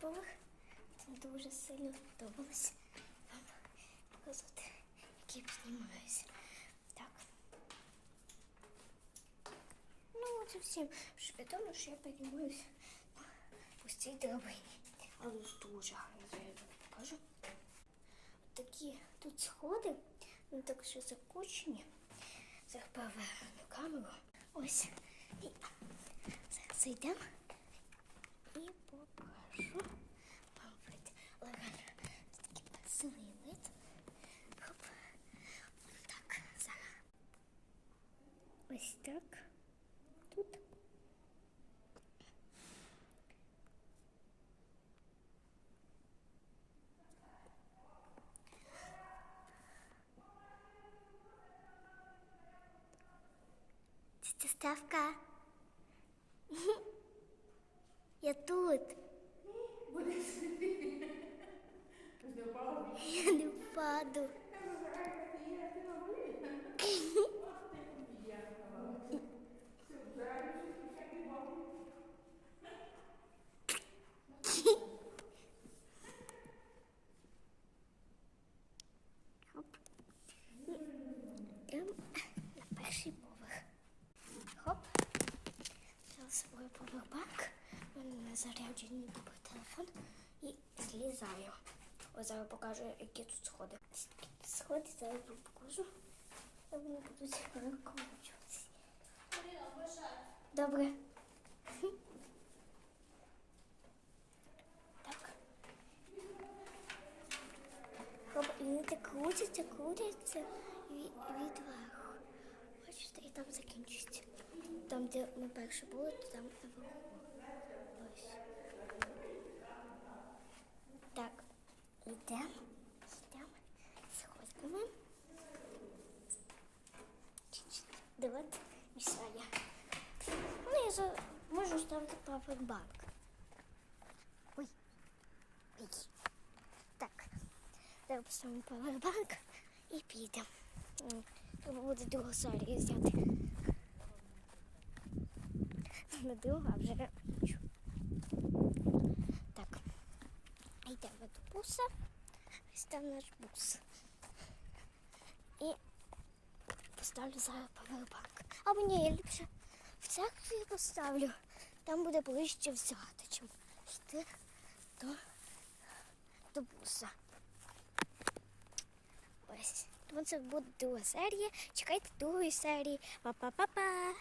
той. Це дуже сильно подобалось вам показати, як я піднімаюся. Так. Ну, і всім відомо, що я піднімаюся по цій драбині. Але дуже гарно я вам покажу. Такі тут сходи, вони так що закочені. Зараз поверну камеру. Ось. І зараз зайдемо так. Тут. Тетя Ставка. Я тут. Я не впаду. собою повербанк. У мене на зарядженні був телефон. І злізаю. Ось зараз покажу, які тут сходи. Ось такі тут сходи, зараз вам покажу. І вони будуть викручуватися. Добре. Так. Хоп, і вони так крутяться, крутяться від, відверху. Бачите, і там закінчується. Там, де ми перше були, то там наверху. Ось. Так, йдемо, йдемо сходками. Давайте мішає. Ну, я за... можу ставити павербанк. Ой. Ой. Так. Зараз поставимо павербанк і підемо. М, Треба буде другу серію взяти. Не другу, а вже іншу. Так. Йдемо до буса. Ось там наш бус. І поставлю зараз павербанк. Або ні, я ліпше в церкві поставлю. Там буде ближче взяти, чим йти до, до буса. Ось. Тому це буде друга серія. Чекайте другої серії. Па-па-па-па.